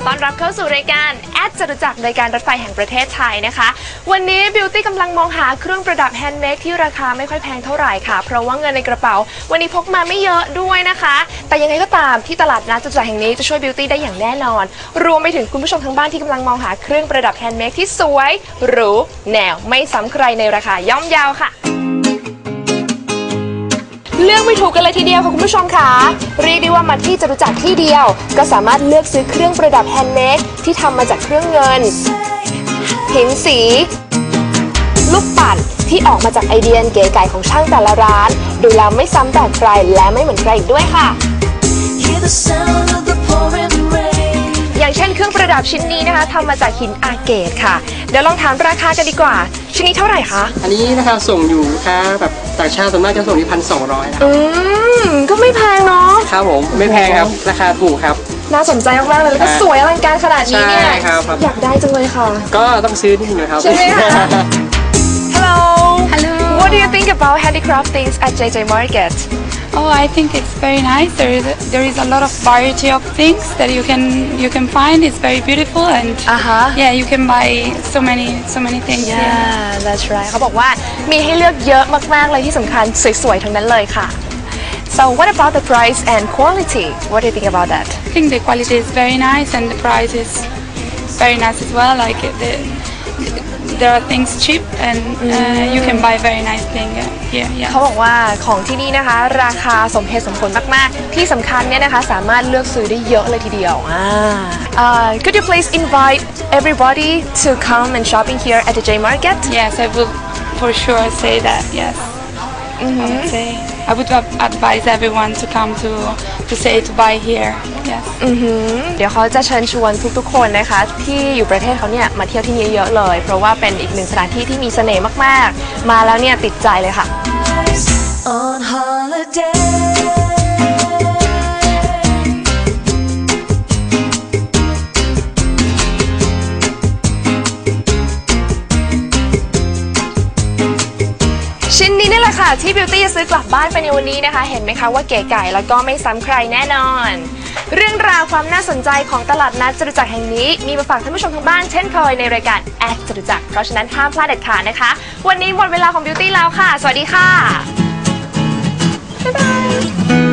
ขอต้อนรับเข้าสู่รายการแอดจตุจักรโดยการรถไฟแห่งประเทศไทยนะคะ วันนี้บิวตี้กำลังมองหาเครื่องประดับแฮนด์เมดที่ราคาไม่ค่อยแพงเท่าไหร่ค่ะ เพราะว่าเงินในกระเป๋า วันนี้พกมาไม่เยอะด้วยนะคะ แต่ยังไงก็ตามที่ตลาดนัดจตุจักรแห่งนี้จะช่วยบิวตี้ได้อย่างแน่นอน รวมไปถึงคุณผู้ชมทางบ้านที่กำลังมองหาเครื่องประดับแฮนด์เมดที่สวยหรูแนวไม่ซ้ำใครในราคาย่อมเยาวค่ะ เลือกไม่ถูกกันเลยทีเดียวค่ะคุณผู้ชมค่ะเรียกได้ว่ามาที่จตุจักรที่เดียว ก็สามารถเลือกซื้อเครื่องประดับแฮนด์เมดที่ทำมาจากเครื่องเงิน หินสี ลูกปัดที่ออกมาจากไอเดียเก๋ไก่ของช่างแต่ละร้าน ดูแล้วไม่ซ้ำแต่ใครและไม่เหมือนใครอีกด้วยค่ะ Hear the sound of the เช่นเครื่องประดับชิ้นนี้นะคะทำมาจากหินอาเกตค่ะ เดี๋ยวลองถามราคากันดีกว่า ชิ้นนี้เท่าไหร่คะ อันนี้ราคาส่งอยู่ลูกค้าแบบต่างชาติส่วนมากจะส่งที่พันสองร้อยอืม ก็ไม่แพงเนาะ ครับผมไม่แพงครับ ราคาถูกครับ น่าสนใจมากๆเลยแล้วก็อ่าสวยอลังการขนาดนี้เนี่ย ใช่ครับครับ อยากได้จังเลยค่ะ ก็ต้องซื้อนิดนึงนะครับ ใช่ไหมคะ Hello Hello. What do you think about handicraft things at JJ Market Oh, I think it's very nice. There is a, there is a lot of variety of things that you can you can find. It's very beautiful and Uh-huh. yeah, you can buy so many so many things here. Yeah that's right เขาบอกว่ามีให้เลือกเยอะมาก ๆ เลยที่สำคัญสวย ๆ ทั้งนั้นเลยค่ะ So what about the price and quality What do you think about that I think the quality is very nice and the price is very nice as well. Like the, there are things cheap and uh, you can buy very nice thing uh, here. Yeah. เขาบอกว่าของที่นี่นะคะ ราคาสมเหตุสมผลมาก ๆ ที่สำคัญเนี่ยนะคะสามารถเลือกซื้อได้เยอะเลยทีเดียวอ่า uh, Could you please invite everybody to come and shopping here at the J Market Yes, I would for sure say that. Yes. I would say I would ad- advise everyone to come to to say to buy here. Yes. อือหือเดี๋ยวเขาจะเชิญชวนทุกๆ คนนะคะ ที่อยู่ประเทศเขาเนี่ยมาเที่ยวที่นี่เยอะเลย เพราะว่าเป็นอีกหนึ่งสถานที่ที่มีเสน่ห์มากๆ มาแล้วเนี่ยติดใจเลยค่ะ On holiday. ละค่ะที่บิวตี้จะซื้อกลับบ้านไปในวันนี้นะคะ เห็นไหมคะว่าเก๋ไก่แล้วก็ไม่ซ้ำใครแน่นอน เรื่องราวความน่าสนใจของตลาดนัดจตุจักรแห่งนี้ มีมาฝากท่านผู้ชมทางบ้านเช่นเคยในรายการแอดจตุจักรเพราะฉะนั้นห้ามพลาดเด็ดขาดนะคะ วันนี้หมดเวลาของบิวตี้แล้วค่ะ สวัสดีค่ะบ๊ายบาย